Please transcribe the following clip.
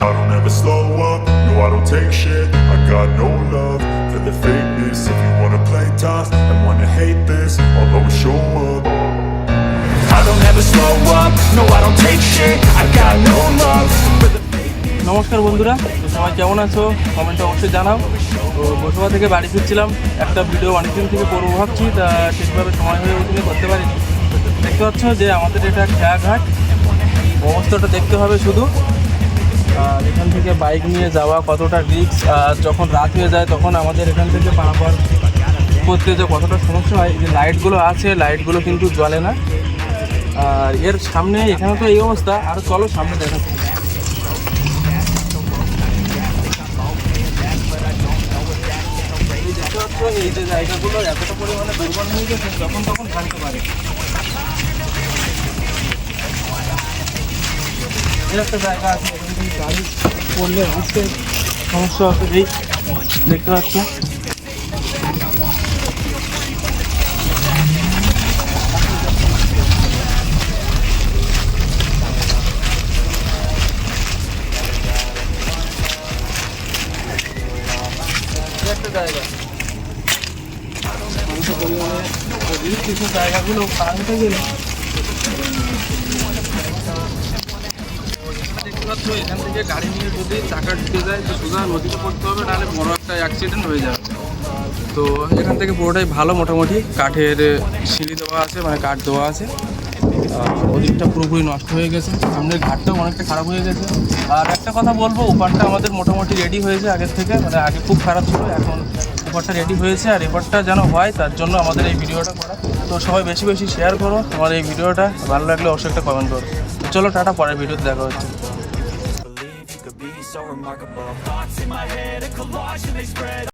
I don't ever slow up, no I don't take shit I got no love for the fakeness If you wanna play tough and wanna hate this I'll always show up I don't ever slow up, no I don't take shit I got no love for the নমস্কার বন্ধুরা তো সবাই কেমন আছো কমেন্টে অবশ্যই জানাও তো বসুয়া থেকে বাড়ি ফিরছিলাম একটা ভিডিও অনেকদিন থেকে করব ভাবছি তা ঠিকভাবে সময় হয়ে ওঠেনি করতে পারিনি দেখতে পাচ্ছ যে আমাদের এটা খেয়াঘাট অবস্থাটা দেখতে হবে শুধু আর এখান থেকে বাইক নিয়ে যাওয়া কতটা রিস্ক আর যখন রাত হয়ে যায় তখন আমাদের এখান থেকে পারাপার করতে যে কতটা সমস্যা হয় যে লাইটগুলো আছে লাইটগুলো কিন্তু জ্বলে না। আর এর সামনে, এখানে তো এই অবস্থা, আর চলো সামনে দেখাচ্ছি। এই যে জায়গাগুলো এতটা পরিমাণে দুর্বল হয়ে গেছে, যখন তখন ভাঙতে পারে। একটা জায়গা আছে, এখান থেকে গাড়ি পড়লে বুঝতে সমস্যা হবে। এই দেখতে পাচ্ছ? এই একটা জায়গা। অল্প পরিমাণে যদি কিছু জায়গাগুলো পার হতে গেলে এখান থেকে গাড়ি নিয়ে যদি চাকা ঢুকে যায়, তো সোজা নদীতে পড়তে হবে, নাহলে বড় একটা অ্যাক্সিডেন্ট হয়ে যাবে। তো এখান থেকে পুরোটাই ভালো মোটামুটি। কাঠের সিঁড়ি দেওয়া আছে মানে কাঠ দেওয়া আছে। ওদিকটা পুরোপুরি নষ্ট হয়ে গেছে। সামনের ঘাটটাও অনেকটা খারাপ হয়ে গেছে। আর একটা কথা বলব, ওপারটা আমাদের মোটামুটি রেডি হয়েছে আগের থেকে। মানে আগে খুব খারাপ ছিল, এখন এপারটা রেডি হয়েছে। আর এপারটা যেন হয়, তার জন্য আমাদের এই ভিডিওটা করা। তো সবাই বেশি বেশি শেয়ার করো। আমার এই ভিডিওটা ভালো লাগলে অবশ্যই একটা কমেন্ট করো। চলো, টাটা, পরের ভিডিওতে দেখা হচ্ছে। So remarkable. Thoughts in my head, a collage and they spread